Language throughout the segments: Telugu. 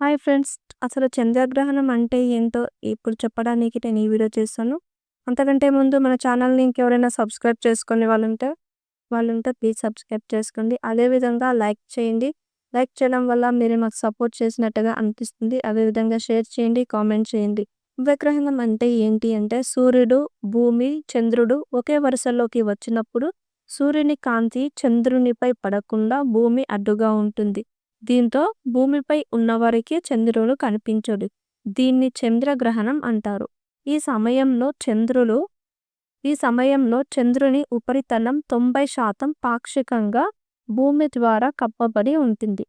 Hi friends. అసలు చంద్రగ్రహణం అంటే ఏంటో ఇప్పుడు చెప్పడానికి నేను ఈ వీడియో చేశాను. అంతకంటే ముందు మన ఛానల్‌ని ఇంకెవరైనా సబ్స్క్రైబ్ చేసుకునే వాళ్ళుంటే, వాళ్ళుంటే ప్లీజ్ సబ్స్క్రైబ్ చేసుకోండి. అదే విధంగా లైక్ చేయండి. లైక్ చేయడం వల్ల మీరు మాకు సపోర్ట్ చేసినట్టుగా అనిపిస్తుంది. అదే విధంగా షేర్ చేయండి, కామెంట్ చేయండి. ఉపగ్రహణం అంటే ఏంటి అంటే సూర్యుడు, భూమి, చంద్రుడు ఒకే వరుసలోకి వచ్చినప్పుడు సూర్యుని కాంతి చంద్రునిపై పడకుండా భూమి అడ్డుగా ఉంటుంది. దీంతో భూమిపై ఉన్నవారికి చంద్రుడు కనిపించడు. దీన్ని చంద్రగ్రహణం అంటారు. ఈ సమయంలో చంద్రులు ఈ సమయంలో చంద్రుని ఉపరితలం తొంభై శాతం పాక్షికంగా భూమి ద్వారా కప్పబడి ఉంటుంది.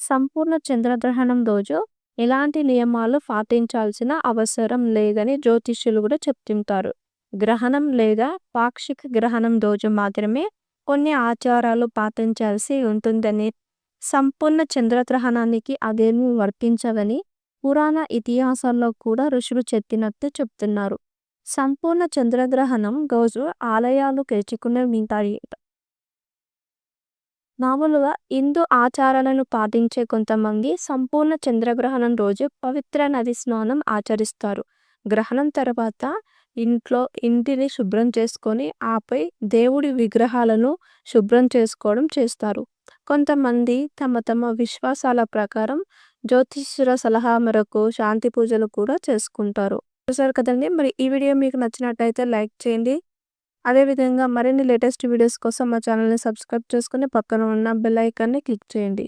సంపూర్ణ చంద్రగ్రహణం రోజు ఎలాంటి నియమాలు పాటించాల్సిన అవసరం లేదని జ్యోతిష్యులు కూడా చెప్తుంటారు. గ్రహణం లేదా పాక్షిక గ్రహణం రోజు మాత్రమే కొన్ని ఆచారాలు పాటించాల్సి ఉంటుందని, సంపూర్ణ చంద్రగ్రహణానికి అదేమీ వర్తించవని పురాణ ఇతిహాసాల్లో కూడా ఋషులు చెప్పినట్టు చెప్తున్నారు. సంపూర్ణ చంద్రగ్రహణం రోజు ఆలయాలు తెరుచుకునే ఉంటాయి. మామూలుగా హిందూ ఆచారాలను పాటించే కొంతమంది సంపూర్ణ చంద్రగ్రహణం రోజు పవిత్ర నది స్నానం ఆచరిస్తారు. గ్రహణం తర్వాత ఇంట్లో ఇంటిని శుభ్రం చేసుకొని ఆపై దేవుడి విగ్రహాలను శుభ్రం చేసుకోవడం చేస్తారు. కొంతమంది తమ తమ విశ్వాసాల ప్రకారం జ్యోతిష్యుల సలహా మేరకు శాంతి పూజలు కూడా చేసుకుంటారు. చూసారు కదండి మరి ఈ వీడియో మీకు నచ్చినట్టయితే లైక్ చేయండి. అదే విధంగా మరిన్ని లేటెస్ట్ వీడియోస్ కోసం మా ఛానల్‌ని సబ్స్క్రైబ్ చేసుకొని పక్కన ఉన్న బెల్ ఐకాన్‌ని క్లిక్ చేయండి.